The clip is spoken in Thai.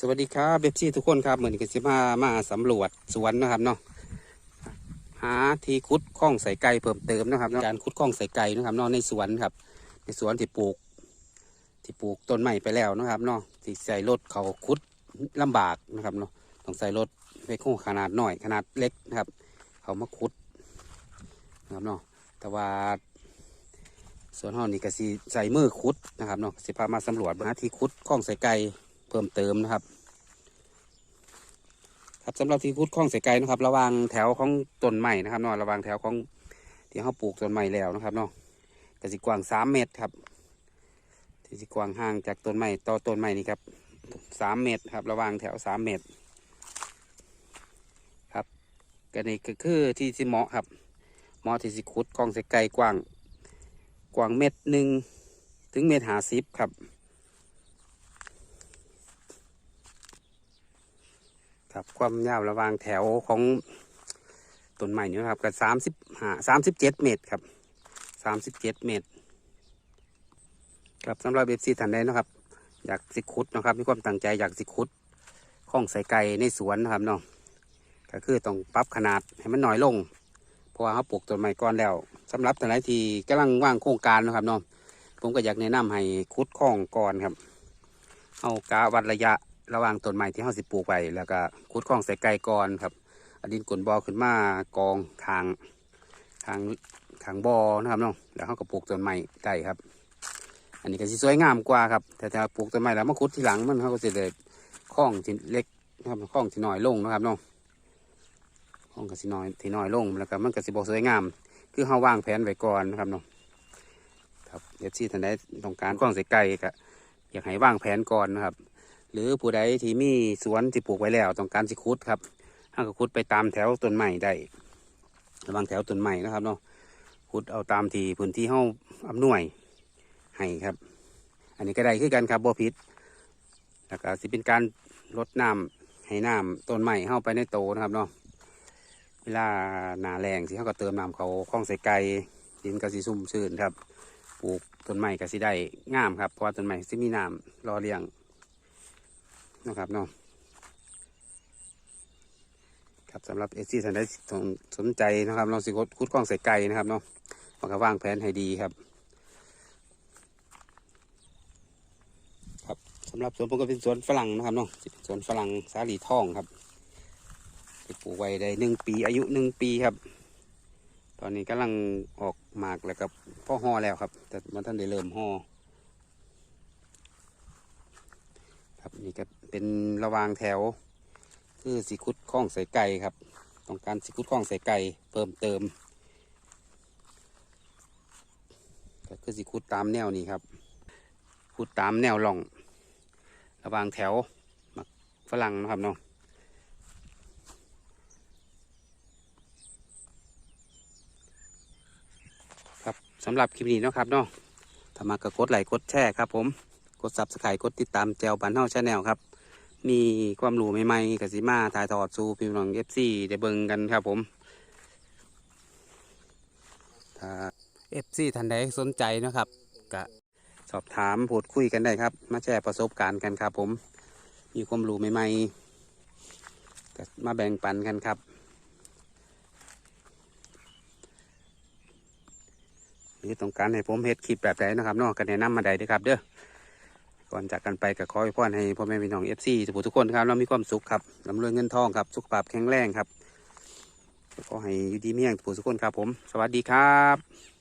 สวัสดีครับเบบซี่ทุกคนครับเหมือนกันสิมามาสำรวจสวนนะครับเนาะหาที่คุดคล้องใส่ไก่เพิ่มเติมนะครับการคุดคล้องใส่ไก่นะครับเนาะในสวนครับ ในสวนที่ปลูก ที่ปลูกต้นไม้ไปแล้วนะครับเนาะที่ใส่รถเขาคุดลำบากนะครับเนาะต้องใส่รถไปโค้ขนาดหน่อยขนาดเล็กนะครับ เขามาคุดนะครับเนาะแต่ว่าสวนห้องนี่ก็สิใส่มือคุดนะครับเนาะสิพามาสำรวจหาที่คุดคล้องใส่ไก่ เพิ่มเติมนะครับ ครับสำหรับที่คุดคล้องใส่ไก่นะครับ ระวางแถวของต้นไม้นะครับเนาะระวางแถวของที่เขาปลูกต้นไม้แล้วนะครับเนาะกระสิกว้างสามเมตรครับที่สิกว้างห่างจากต้นไม้ต่อต้นไม้นี่ครับสามเมตรครับ ระวางแถวสามเมตรครับก็นี่ก็คือที่ที่เหมาะครับเหมาะที่สิขุดคล้องใส่ไก่กว้างกว้างเมตรหนึ่งถึงเมตรหาสิบครับ ครับความยาวระหว่างแถวของต้นไม้นี่นะครับก็สามสิบห้าสามสิบเจ็ดเมตรครับสามสิบเจ็ดเมตร ครับสำหรับเอฟซีท่านใดนะครับ อยากสิขุดนะครับมีความตั้งใจอยากสิขุดข้องใส่ไก่ในสวนนะครับเนาะก็คือต้องปรับขนาดให้มันน้อยลง เพราะว่าเขาปลูกต้นไม้ก่อนแล้วสำหรับท่านใดที่กำลังว่างโครงการนะครับเนาะผมก็อยากแนะนำให้ขุดข้องก่อนครับเอากาวัดระยะ ระหว่างต้นไม้ที่เราสิปลูกไปแล้วก็ขุดคลองใส่ไก่ก่อนครับอดินกลนบอขึ้นมากองทางทางทางบอนะครับเนาะแล้วเขาก็ปลูกต้นไม้ไก่ครับ อันนี้ก็สิสวยงามกว่าครับแต่ถ้าปลูกต้นไม้แล้วมาขุดทีหลังมันเขาก็สิเลยคลองที่เล็กนะครับคลองที่น้อยลงนะครับเนาะคลองก็สิน้อยที่น้อยลงแล้วก็มันก็สิบสวยงาม คือเขาวางแผนไว้ก่อนนะครับเนาะครับเดี๋ยวที่ท่านใดต้องการคลองใส่ไก่ก็อยากให้วางแผนก่อนนะครับ หรือผู้ใดที่มีสวนที่ปลูกไว้แล้วต้องการสิคุดครับห้าก็คุดไปตามแถวต้นไม้ได้ระวังแถวต้นไม้นะครับเนาะคุดเอาตามที่พื้นที่ห้องอำนวยให้ครับ อันนี้ก็ได้คือกันครับบ่ผิดแล้วก็สิเป็นการลดน้ำให้น้ำต้นไม้เข้าไปในโตนะครับเนาะเวลาหนาแรงสิเขาก็เติมน้ำเขาคล้องใส่ไก่ดินก็สิซุ่มชื้นครับ ปลูกต้นไม้ก็สิได้งามครับเพราะว่าต้นไม้สิมีน้ำรอเลี้ยง นะครับเนาะครับสำหรับเอซี่ท่านใดสนใจนะครับเราสิคุดคุดกล้องใส่ไก่นะครับเนาะมันก็วางแผนให้ดีครับ ครับสำหรับสวนผมก็เป็นสวนฝรั่งนะครับเนาะสิเป็นสวนฝรั่งสาลีทองครับปลูกไว้ได้หนึ่งปีอายุหนึ่งปีครับ ตอนนี้กำลังออกหมากแล้วกับพ่อห่อแล้วครับ แต่มันท่านได้เริ่มห่อ ครับ นี่ก็เป็นระวางแถว คือสีคุดข้องใส่ไก่ครับ ต้องการสีคุดข้องใส่ไก่เพิ่มเติมก็คือสีคุดตามแนวนี้ครับคุดตามแนวหล่อง ระวางแถวมักฝรั่งนะครับเนาะครับสำหรับคลิปนี้นะครับเนาะถ้ามากก็กดไลค์กดแชร์ครับผม ดซับสไครต์กดติดตามแจวบันเทาชาแนลครับ มีความรู้ใหม่ๆกับสิมาถ่ายทอดสู่พี่น้องเอฟซีได้เบิ่งกันครับผมถ้าเอฟซีท่านใดสนใจนะครับก็สอบถามพูดคุยกันได้ครับ มาแชร์ประสบการณ์กันครับ ผม มีความรู้ใหม่ๆก็มาแบ่งปันกันครับหรือต้องการให้ผมเฮ็ดคลิปแบบไหนนะครับเนาะก็แนะนำมาได้ด้วยครับ เด้อ ก่อนจากกันไปก็ขอให้พ่อให้พ่อแม่พี่น้องเอฟซีทุกผู้ทุกคนครับเรามีความสุขครับร่ำรวยเงินทองครับสุขภาพแข็งแรงครับขอให้อยู่ดีเมี่ยงสู่ทุกคนครับผม สวัสดีครับ